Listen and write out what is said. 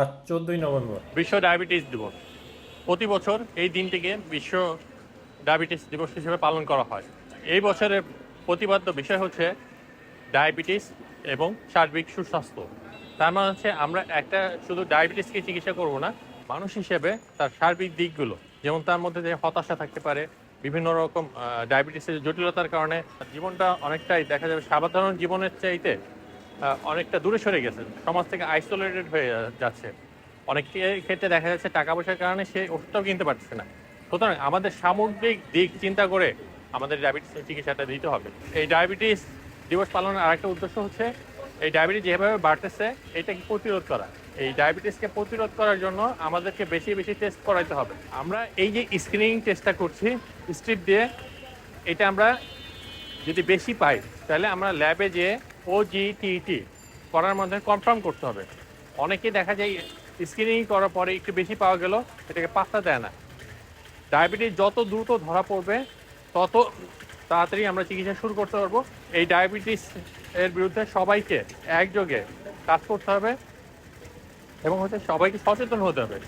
আজ চোদ্দই নভেম্বর। বিশ্ব ডায়াবেটিস দিবস। প্রতি বছর এই দিনটিকে বিশ্ব ডায়াবেটিস দিবস হিসেবে পালন করা হয়। এই বছরের প্রতিপাদ্য বিষয় হচ্ছে ডায়াবেটিস এবং সার্বিক সুস্বাস্থ্য। তার মানে হচ্ছে আমরা একটা শুধু ডায়াবেটিসকে চিকিৎসা করব না, মানুষ হিসেবে তার সার্বিক দিকগুলো, যেমন তার মধ্যে যে হতাশা থাকতে পারে, বিভিন্ন রকম ডায়াবেটিসের জটিলতার কারণে জীবনটা অনেকটাই দেখা যাবে সাধারণ জীবনের চাইতে অনেকটা দূরে সরে গেছে। সমাজ থেকে আইসোলেটেড হয়ে যাচ্ছে। অনেক ক্ষেত্রে দেখা যাচ্ছে টাকা পয়সার কারণে সে ওষুধটাও কিনতে পারছে না। সুতরাং আমাদের সামগ্রিক দিক চিন্তা করে আমাদের ডায়াবেটিসের চিকিৎসাটা দিতে হবে। এই ডায়াবেটিস দিবস পালনের আরেকটা উদ্দেশ্য হচ্ছে, এই ডায়াবেটিস যেভাবে বাড়তেছে এটাকে প্রতিরোধ করা? এই ডায়াবেটিসকে প্রতিরোধ করার জন্য আমাদেরকে বেশি বেশি টেস্ট করাইতে হবে। আমরা এই যে স্ক্রিনিং টেস্টটা করছি স্ট্রিপ দিয়ে, এটা আমরা যদি বেশি পাই, তাহলে আমরা ল্যাবে যে ও জি টি করার মধ্যে কনফার্ম করতে হবে। অনেকে দেখা যায় স্ক্রিনিং করার পরে একটু বেশি পাওয়া গেল, এটাকে পাত্তা দেয় না। ডায়াবেটিস যত দ্রুত ধরা পড়বে, তত তাড়াতাড়ি আমরা চিকিৎসা শুরু করতে পারব। এই ডায়াবেটিস এর বিরুদ্ধে সবাইকে একযোগে কাজ করতে হবে এবং হচ্ছে সবাইকে সচেতন হতে হবে।